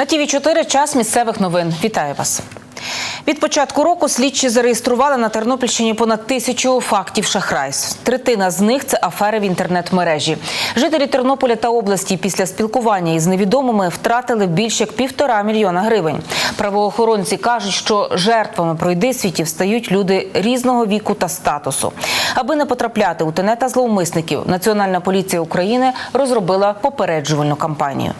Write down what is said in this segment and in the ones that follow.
На ТІВІ 4 час місцевих новин. Вітаю вас. Від початку року слідчі зареєстрували на Тернопільщині понад тисячу фактів шахрайств. Третина з них це афери в інтернет-мережі. Жителі Тернополя та області після спілкування із невідомими втратили більш як півтора мільйона гривень. Правоохоронці кажуть, що жертвами пройдисвітів стають люди різного віку та статусу. Аби не потрапляти у тенета зловмисників, Національна поліція України розробила попереджувальну кампанію.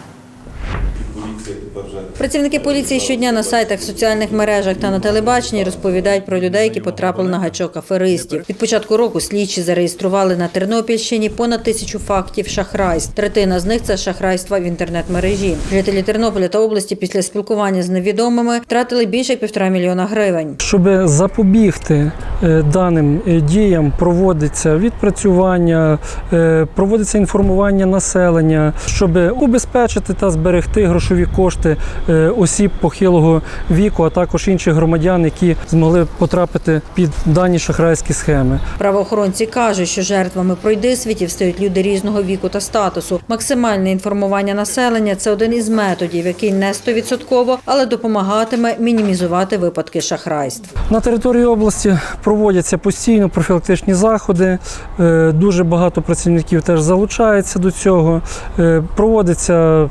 Працівники поліції щодня на сайтах, в соціальних мережах та на телебаченні розповідають про людей, які потрапили на гачок аферистів. Від початку року слідчі зареєстрували на Тернопільщині понад тисячу фактів шахрайств. Третина з них це шахрайства в інтернет-мережі. Жителі Тернополя та області після спілкування з невідомими втратили більше півтора мільйона гривень. Щоб запобігти е, даним е, діям, проводиться відпрацювання, е, проводиться інформування населення, щоб убезпечити та зберегти грошові кошти е, осіб похилого віку, а також інших громадян, які змогли потрапити під дані шахрайські схеми. Правоохоронці кажуть, що жертвами пройдисвітів стають люди різного віку та статусу. Максимальне інформування населення це один із методів, який не стовідсотково, але допомагатиме мінімізувати випадки шахрайств. На території області проводяться постійно профілактичні заходи. е, Дуже багато працівників теж залучається до цього. Е, Проводиться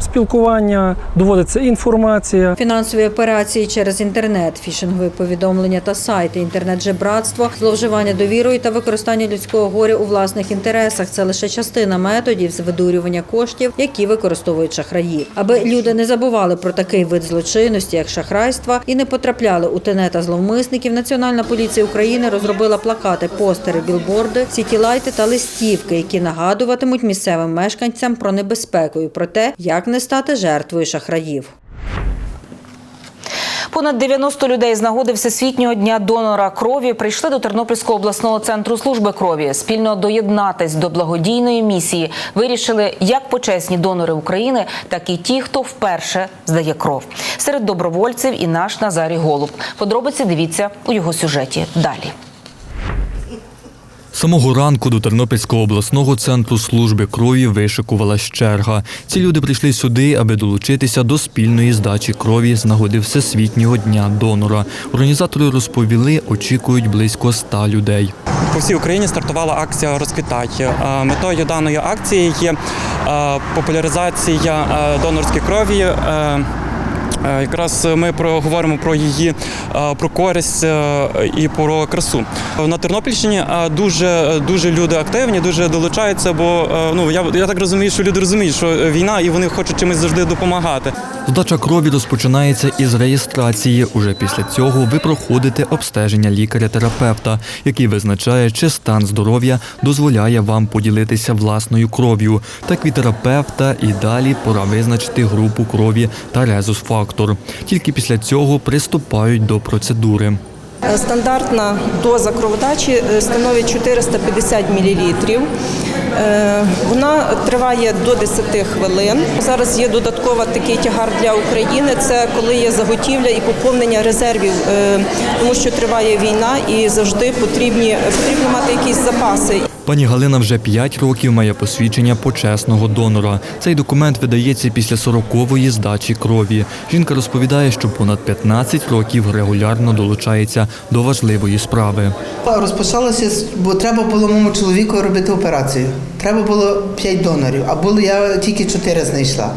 спілкування, доводиться інформація. Фінансові операції через інтернет, фішингові повідомлення та сайти, інтернет-жебратство, зловживання довірою та використання людського горя у власних інтересах це лише частина методів з видурювання коштів, які використовують шахраї. Аби люди не забували про такий вид злочинності, як шахрайства, і не потрапляли у тенета зловмисників. Національна поліція України розробила плакати, постери, білборди, сітілайти та листівки, які нагадуватимуть місцевим мешканцям про небезпеку і про те, як не стати жертвою шахраїв. Понад 90 людей з нагоди Всесвітнього дня донора крові прийшли до Тернопільського обласного центру служби крові. Спільно доєднатись до благодійної місії вирішили як почесні донори України, так і ті, хто вперше здає кров. Серед добровольців і наш Назарій Голуб. Подробиці дивіться у його сюжеті. Далі. Самого ранку до Тернопільського обласного центру служби крові вишикувалась черга. Ці люди прийшли сюди, аби долучитися до спільної здачі крові з нагоди Всесвітнього дня донора. Організатори розповіли, очікують близько ста людей. По всій Україні стартувала акція Розквітай. Е, Метою даної акції є е, популяризація е, донорської крові. Е, Якраз ми говоримо про її е, про користь е, і про красу. На Тернопільщині дуже дуже люди активні, дуже долучаються, бо ну я, я так розумію, що люди розуміють, що війна і вони хочуть чимось завжди допомагати. Здача крові розпочинається із реєстрації. Уже після цього ви проходите обстеження лікаря-терапевта, який визначає, чи стан здоров'я дозволяє вам поділитися власною кров'ю. Так від терапевта і далі пора визначити групу крові та резус-фактор. Тільки після цього приступають до процедури. Стандартна доза кроводачі е, становить 450 мл. Вона триває до 10 хвилин. Зараз є додатково такий тягар для України. Це коли є заготівля і поповнення резервів, е, тому що триває війна і завжди потрібні потрібно мати якісь запаси. Пані Галина вже 5 років має посвідчення почесного донора. Цей документ видається після 40-ї здачі крові. Жінка розповідає, що понад 15 років регулярно долучається до важливої справи. Розпочалося, бо треба було моєму чоловіку робити операцію. Треба було 5 донорів, а було я тільки 4 знайшла.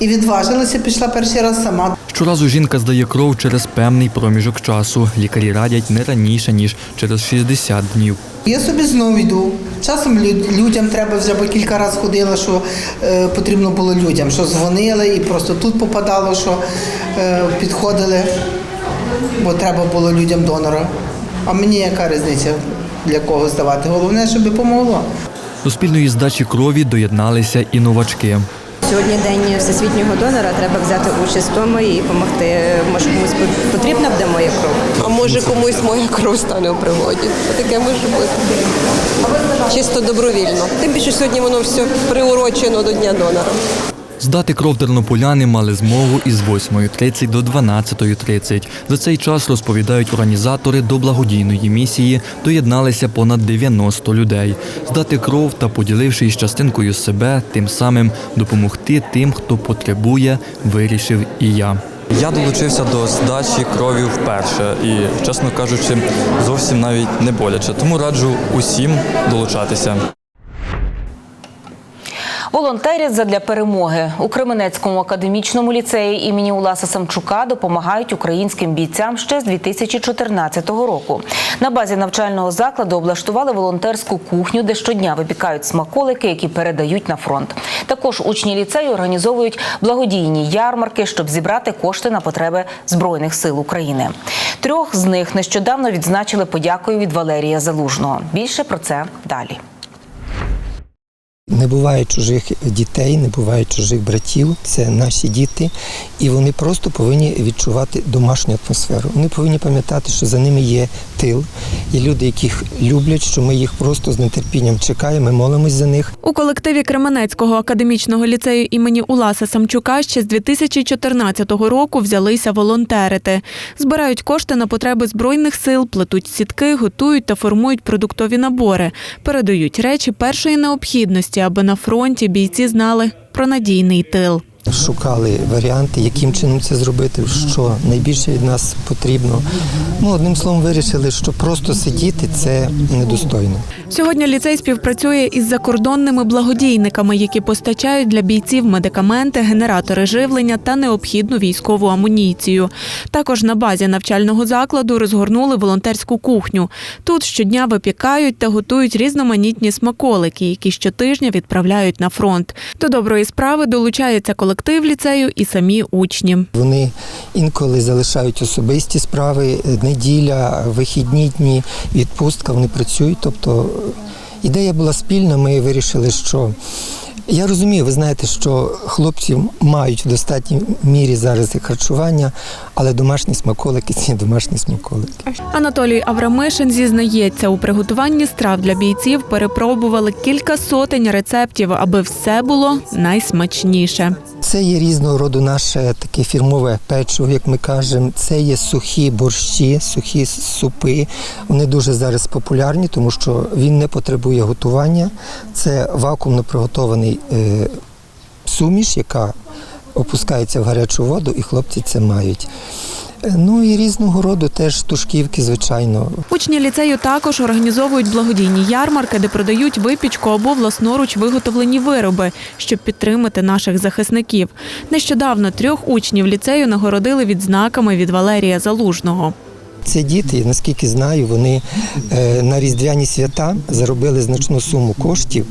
І відважилася, пішла перший раз сама. Щоразу жінка здає кров через певний проміжок часу. Лікарі радять не раніше, ніж через 60 днів. Я собі знову йду. Часом людям треба вже по кілька разів ходила, що е, потрібно було людям, що дзвонили і просто тут попадало, що е, підходили, бо треба було людям донора. А мені яка різниця для кого здавати? Головне, щоб допомогло. До спільної здачі крові доєдналися і новачки. Сьогодні день всесвітнього донора. Треба взяти участь в тому і допомогти. Може комусь потрібна буде моя кров. А може комусь моя кров стане у пригоді. Таке може бути. Чисто добровільно. Тим більше сьогодні воно все приурочено до Дня донора. Здати кров тернополяни мали змогу із 8.30 до 12.30. За цей час, розповідають організатори, до благодійної місії доєдналися понад 90 людей. Здати кров та, поділившись частинкою себе, тим самим допомогти тим, хто потребує, вирішив і я. Я долучився до здачі крові вперше і, чесно кажучи, зовсім навіть не боляче. Тому раджу усім долучатися. Волонтерять задля перемоги у Кременецькому академічному ліцеї імені Уласа Самчука допомагають українським бійцям ще з 2014 року. На базі навчального закладу облаштували волонтерську кухню, де щодня випікають смаколики, які передають на фронт. Також учні ліцею організовують благодійні ярмарки, щоб зібрати кошти на потреби збройних сил України. Трьох з них нещодавно відзначили подякою від Валерія Залужного. Більше про це далі. Не буває чужих дітей, не буває чужих братів. Це наші діти, і вони просто повинні відчувати домашню атмосферу. Вони повинні пам'ятати, що за ними є тил, є люди, яких люблять, що ми їх просто з нетерпінням чекаємо, ми молимось за них. У колективі Кременецького академічного ліцею імені Уласа Самчука ще з 2014 року взялися волонтерити. Збирають кошти на потреби збройних сил, плетуть сітки, готують та формують продуктові набори, передають речі першої необхідності, аби на фронті бійці знали про надійний тил. Шукали варіанти, яким чином це зробити, що найбільше від нас потрібно. Ну, одним словом, вирішили, що просто сидіти це недостойно. Сьогодні ліцей співпрацює із закордонними благодійниками, які постачають для бійців медикаменти, генератори живлення та необхідну військову амуніцію. Також на базі навчального закладу розгорнули волонтерську кухню. Тут щодня випікають та готують різноманітні смаколики, які щотижня відправляють на фронт. До доброї справи долучається колектив ліцею і самі учні. Вони інколи залишають особисті справи, неділя, вихідні дні, відпустка, вони працюють. Тобто ідея була спільна, ми вирішили, що я розумію, ви знаєте, що хлопці мають в достатній мірі зараз і харчування, але домашні смаколики це домашні смаколики. Анатолій Аврамишин зізнається, у приготуванні страв для бійців перепробували кілька сотень рецептів, аби все було найсмачніше. Це є різного роду наше таке фірмове печиво, як ми кажемо. Це є сухі борщі, сухі супи. Вони дуже зараз популярні, тому що він не потребує готування. Це вакуумно приготований е, суміш, яка опускається в гарячу воду, і хлопці це мають. Е, Ну і різного роду теж тушківки, звичайно. Учні ліцею також організовують благодійні ярмарки, де продають випічку або власноруч виготовлені вироби, щоб підтримати наших захисників. Нещодавно трьох учнів ліцею нагородили відзнаками від Валерія Залужного. Це діти, наскільки знаю, вони е, на різдвяні свята заробили значну суму коштів,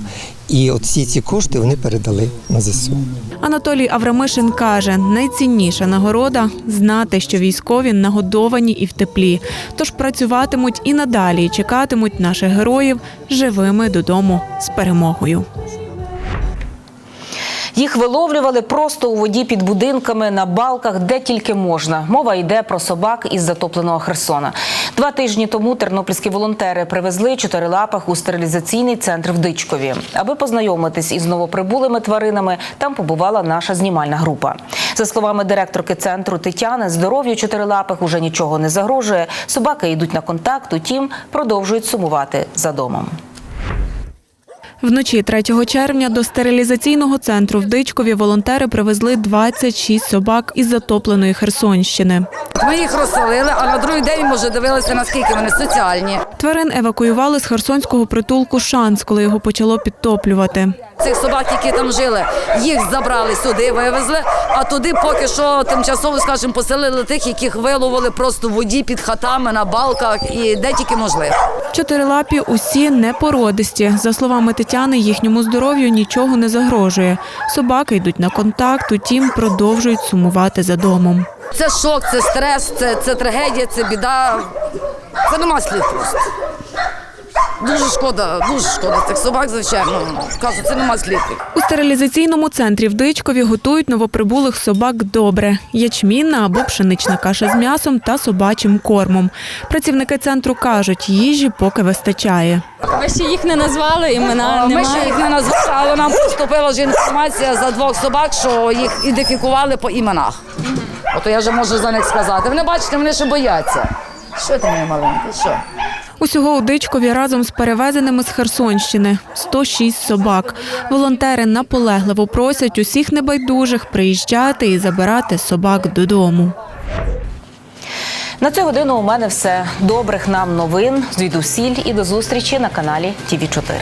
і от всі ці кошти вони передали на ЗСУ. Анатолій Аврамишин каже, найцінніша нагорода знати, що військові нагодовані і в теплі. Тож працюватимуть і надалі чекатимуть наших героїв живими додому з перемогою. Їх виловлювали просто у воді під будинками, на балках, де тільки можна. Мова йде про собак із затопленого Херсона. Два тижні тому тернопільські волонтери привезли чотирилапих у стерилізаційний центр в Дичкові. Аби познайомитись із новоприбулими тваринами, там побувала наша знімальна група. За словами директорки центру Тетяни, здоров'ю чотирилапих уже нічого не загрожує. Собаки йдуть на контакт, утім продовжують сумувати за домом. Вночі 3 червня до стерилізаційного центру в Дичкові волонтери привезли 26 собак із затопленої Херсонщини. Ми їх розселили, а на другий день ми вже дивилися, наскільки вони соціальні. Тварин евакуювали з херсонського притулку Шанс, коли його почало підтоплювати. Цих собак, які там жили, їх забрали сюди, вивезли, а туди поки що тимчасово, скажімо, поселили тих, яких виловили просто в воді під хатами, на балках і де тільки можливо. Чотирилапі усі непородисті. За словами Тетяни, їхньому здоров'ю нічого не загрожує. Собаки йдуть на контакт, утім продовжують сумувати за домом. Це шок, це стрес, це, це трагедія, це біда. Це нема слів просто. Дуже шкода, дуже шкода цих собак, звичайно. Кажу, це нема слів. У стерилізаційному центрі в Дичкові готують новоприбулих собак добре: ячмінна або пшенична каша з м'ясом та собачим кормом. Працівники центру кажуть, їжі поки вистачає. Ви ще їх не назвали, імена А, Ми ще їх не назвали, але нам поступила вже інформація за двох собак, що їх ідентифікували по іменах. Ото я вже можу за них сказати. Вони бачите, вони ще бояться. Що ти моя маленька? Що? Усього у Дичкові разом з перевезеними з Херсонщини 106 собак. Волонтери наполегливо просять усіх небайдужих приїжджати і забирати собак додому. На цю годину у мене все. Добрих нам новин звідусіль і до зустрічі на каналі ТІВІ 4